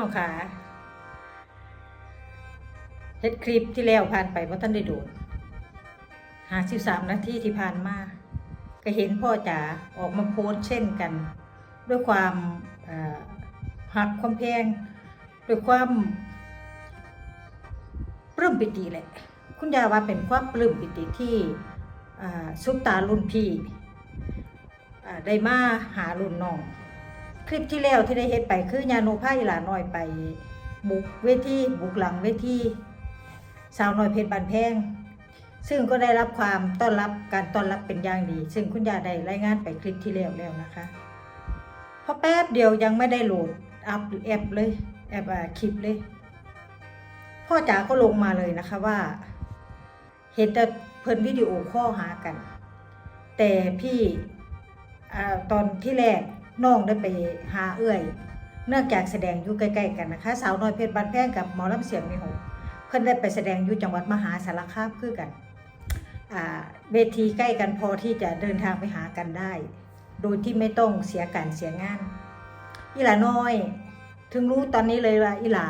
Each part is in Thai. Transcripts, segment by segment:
องขาเฮ็ดคลิปที่แล้วผ่านไปว่าท่านได้โดนหาสิบสามนาทีที่ผ่านมา ก็เห็นพ่อจ๋าออกมาโพสเช่นกัน ด้วยความหักความแพงด้วยความปลื้มปิติแหละ คุณยาว่าเป็นความปลื้มปิติที่ซุปตารุ่นพี่ได้มาหารุ่นน้อง คลิปที่แล้วที่ได้เฮ็ดไปคือยาโนผ้าอีหลาน้อยไป บุกเวทีบุกหลังเวทีสาวน้อยเพชรบานแพง ซึ่งก็ได้รับความต้อนรับการต้อนรับเป็นอย่างดี ซึ่งคุณยาได้รายงานไปคลิปที่แล้วแล้วนะคะพราะแป๊บเดียวยังไม่ได้โหลดอัพแอปเลยแอปอคลิปเลย พ่อจ๋าก็ลงมาเลยนะคะว่า เห็นแต่เพิ่นวิดีโอข้อหากัน แต่พี่อตอนที่แรก น้องได้ไปหาเอื้อยเนื่องจากแสดงอยู่ใกล้ๆกันนะคะ สาวน้อยเพชรบานแพงกับหมอลำเสียงมีหกเพิ่นได้ไปแสดงอยู่จังหวัดมหาสารคามคือกันอ่าเวทีใกล้กันพอที่จะเดินทางไปหากันได้ โดยที่ไม่ต้องเสียการเสียงาน อีหลาน้อย ถึงรู้ตอนนี้เลยว่าอีหลา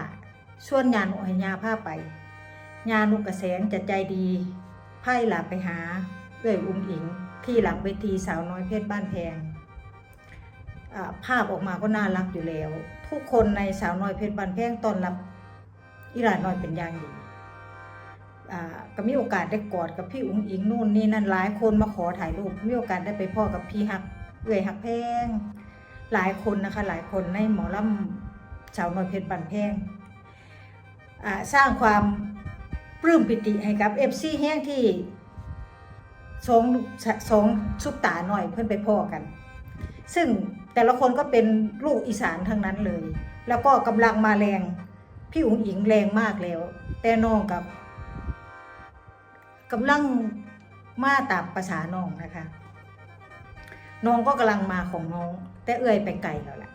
ส่วนยานุให้ยาผ้าไปยานุกระแสงจะใจดีไพ่หลาไปหาเอื้อยอุ้มอิงที่หลังเวทีสาวน้อยเพชรบ้านแพง ภาพออกมาก็น่ารักอยู่แล้วทุกคนในสาวน้อยเพชรบ้านแพงตอนรับอีหลานน้อยเป็นอย่างดีก็มีโอกาสได้กอดกับพี่อุ้งอิงนู่นนี่นั่นหลายคนมาขอถ่ายรูปมีโอกาสได้ไปพ่อกับพี่ฮักเอื้อยฮักแพงหลายคนนะคะหลายคนในหมอลำสาวน้อยเพชรบ้านแพงสร้างความปลื้มปิติให้กับเอฟซีแห้งที่สองสองซุปตาหน่อยเพื่อนไปพ่อกัน ซึ่ง แต่ละคนก็เป็นลูกอีสานทั้งนั้นเลย แล้วก็กำลังมาแรง พี่อุ๋งอิงแรงมากแล้ว แต่น้องกับกำลังมาตามภาษาน้องนะคะ น้องก็กำลังมาของน้อง แต่เอื้อยไปไกลแล้วแหละ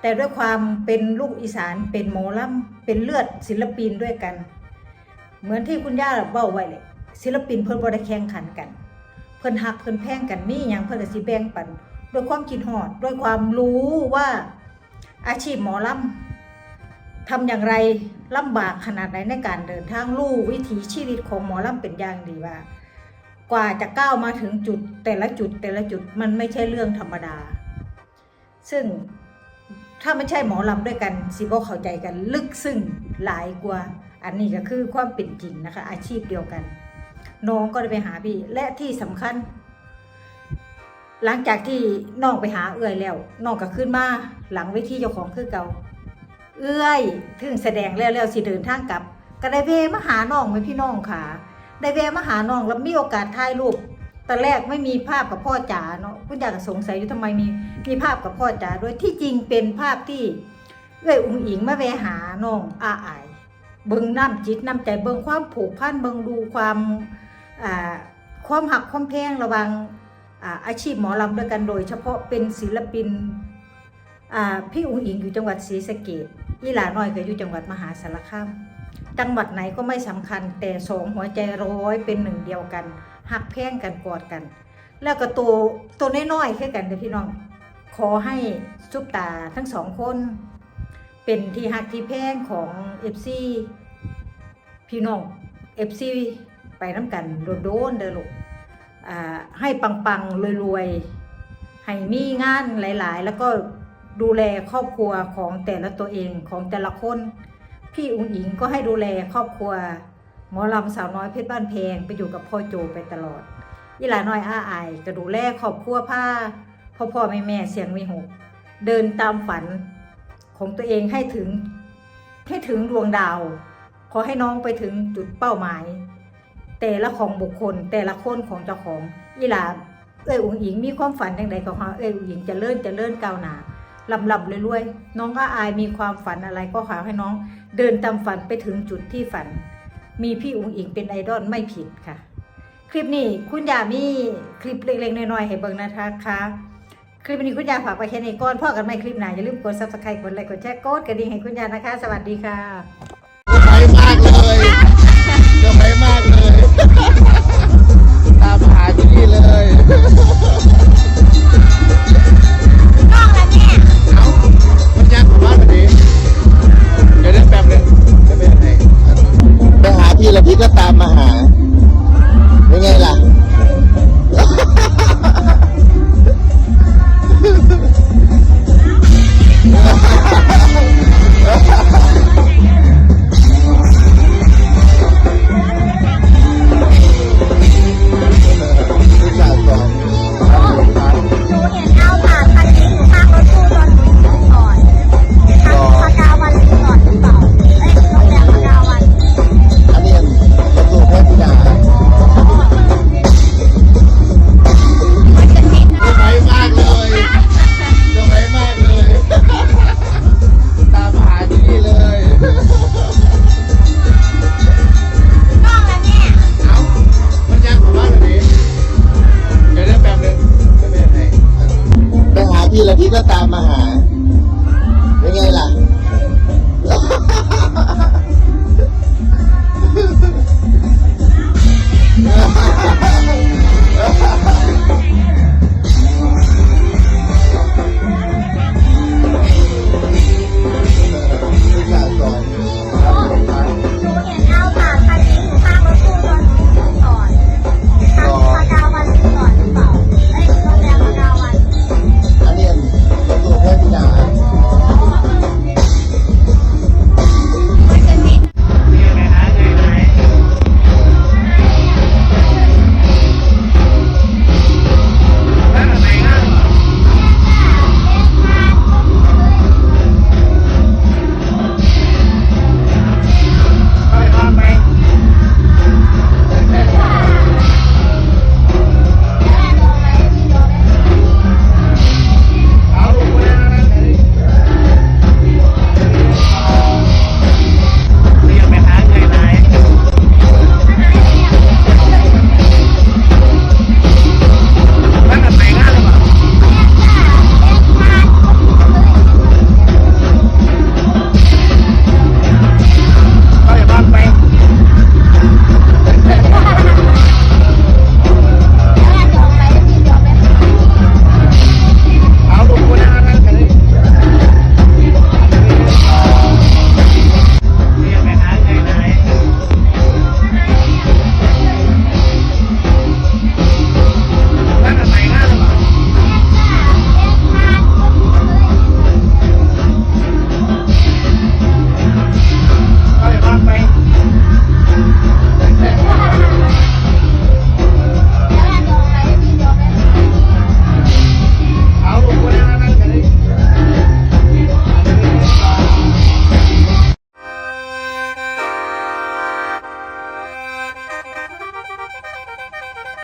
แต่ด้วยความเป็นลูกอีสานเป็นหมอลำเป็นเลือดศิลปินด้วยกัน เหมือนที่คุณย่าเบ้าไว้เลยศิลปินเพิ่นบ่ได้แข่งขันกัน เพิ่นหักเพิ่นแพ่งกันมีหยังเพิ่นสิแบ่งปัน ด้วยความคิดฮอด ด้วยความรู้ว่าอาชีพหมอลำทำอย่างไรลำบากขนาดไหนในการเดินทางรู้วิถีชีวิตของหมอลำเป็นอย่างดีว่า กว่าจะก้าวมาถึงจุดแต่ละจุดแต่ละจุดมันไม่ใช่เรื่องธรรมดา ซึ่งถ้าไม่ใช่หมอลำด้วยกันสิบ่เข้าใจกันลึกซึ้งหลายกว่า อันนี้ก็คือความเป็นจริงนะคะ อาชีพเดียวกัน น้องก็ได้ไปหาพี่ และที่สำคัญ หลังจากที่น้องไปหาเอื้อยแล้วน้องก็ขึ้นมาหลังเวทีเจ้าของคือเก่าเอื้อยถึงแสดงแล้วแล้วสิเดินทางกลับ ก็ได้เวมาหาน้องไหมพี่น้องค่ะ ได้เวมาหาน้องแล้วมีโอกาสถ่ายรูปตอนแรกไม่มีภาพกับพ่อจ๋าเนาะคุณอยากจะสงสัยอยู่ทำไมมีมีภาพกับพ่อจ๋าด้วยที่จริงเป็นภาพที่เอื้อยอุ้งอิงมาแวหาน้องอาอายเบิ่งน้ำจิตน้ำใจเบิ่งความผูกพันเบิ่งดูความอ่าความหักความแพงระวัง อาชีพหมอลำด้วยกันโดย เฉพาะเป็นศิลปินพี่อุ้งอิงอยู่จังหวัดศรีสะเกษอีหลาน้อยก็อยู่จังหวัดมหาสารคามจังหวัดไหนก็ไม่สำคัญ แต่สองหัวใจร้อยเป็นหนึ่งเดียวกันหักแพ่งกันกอดกัน แล้วก็ตัวตัวน้อยๆแค่กันเด้อพี่น้อง ขอให้ซุปตาทั้งสองคน เป็นที่หักที่แพงของเอฟซีพี่น้องเอฟซีไปน้ำกันโดนๆเด้อลูกอ่า ให้ปังๆรวยๆให้มีงานหลายๆ แล้วก็ดูแลครอบครัวของแต่ละตัวเองของแต่ละคน พี่อุ๋งอิงก็ให้ดูแลครอบครัว หมอลำสาวน้อยเพชรบ้านแพงไปอยู่กับพ่อโจไปตลอดอีหลาน้อยอ้าอายก็ดูแลครอบครัวผ้าพ่อพ่อแม่แม่เสียงมีหกเดินตามฝันของตัวเองให้ถึงให้ถึงดวงดาว ขอให้น้องไปถึงจุดเป้าหมาย แต่ละของบุคคลแต่ละคนของเจ้าของอีหลาเอ้ยอุ๋งอิงมีความฝันอย่างใดก็ขอเอ้ยอุ๋งอิงจะเลื่อนจะเลื่อนก้าวหนาลำลำรวยๆน้องก็อายมีความฝันอะไรก็ขอให้น้อง เดินตามฝันไปถึงจุดที่ฝัน มีพี่อุ๋งอิงเป็นไอดอลไม่ผิดค่ะ คลิปนี้คุณยามีคลิปเล็กๆน้อยๆให้เบิ่งนะคะค่ะคลิปนี้คุณยาฝากไปแค่นี้ก่อนพ่อกันใหม่คลิปหนาอย่าลืมกด subscribe กดไลค์กดแชร์กดกระดิ่งให้คุณยานะคะ สวัสดีค่ะ ตามหาที่นี่เลย